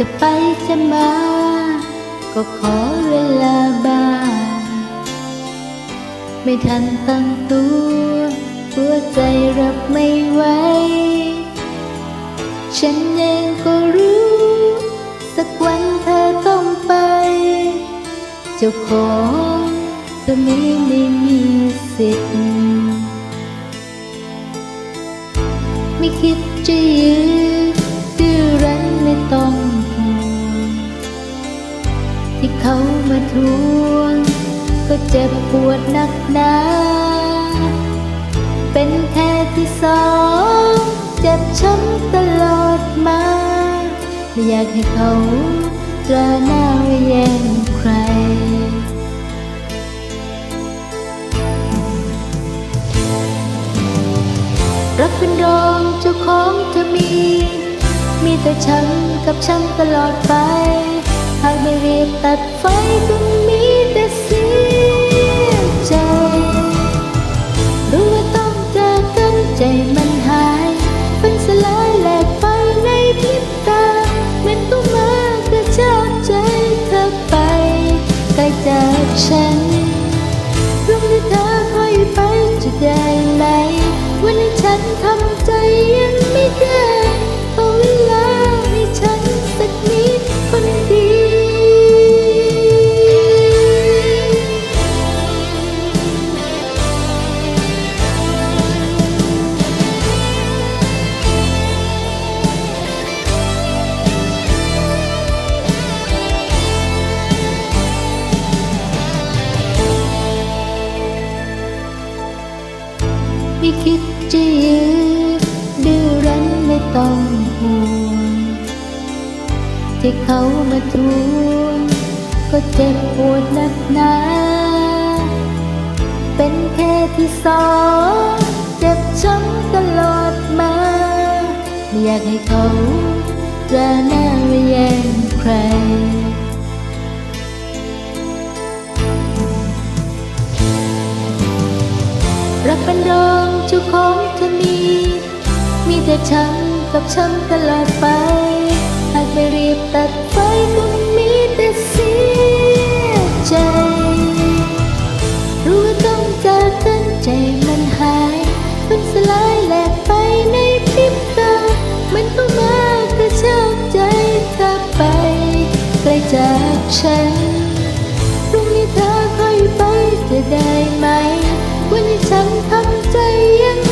จะไปจะมา ก็ขอเวลาบ้าง ไม่ทันตั้งตัว หัวใจรับไม่ไหว ฉันเองก็รู้ สักวันเธอต้องไป เจ้าของเธอไม่ไม่มีสิทธิ์ไม่คิดจะยื้อดื้อรั้นไม่ต้อง ที่เขามาทวง ก็เจ็บปวดหนักหนา เป็นแค่ที่สองเจ็บช้ำตลอดมา ไม่อยากให้เขาตราหน้าไว้แย่งใคร รักเป็นรองเจ้าของเธอมี มีแต่ฉันกับฉันตลอดไปากไม่รีบตัดไฟก็มีแต่เสียใจ รู้ว่าต้องจากกันใจมันหายฝันสลายแหลกไปในพริบตาเมือนต้องมากระชากใจเธอไปไกลจากฉันรุ่งนี้เธอค่อยไปจะได้ไหมวันนี้ฉันทำ ไม่คิดจะยื้อดื้อรั้นไม่ต้องห่วงที่เขามาทวงก็เจ็บปวดหนักหนาเป็นแค่ที่สองเจ็บช้ำตลอดมา ไม่อยากให้เขาตราหน้าไว้แย่งใคร รักเป็นรอง เจ้าของเธอมี มีแต่ฉันกับฉันตลอดไป หากไม่รีบตัดไฟก็มีแต่เสียใจ รู้ว่าต้องจากกันใจมันหายฝันสลายแหลกไปในพริบตา มันก็มากระชากใจเธอไปไกลจากฉันพรุ่งนี้เธอค่อยไปจะได้ไหม วันนี้ฉันทำใจยัง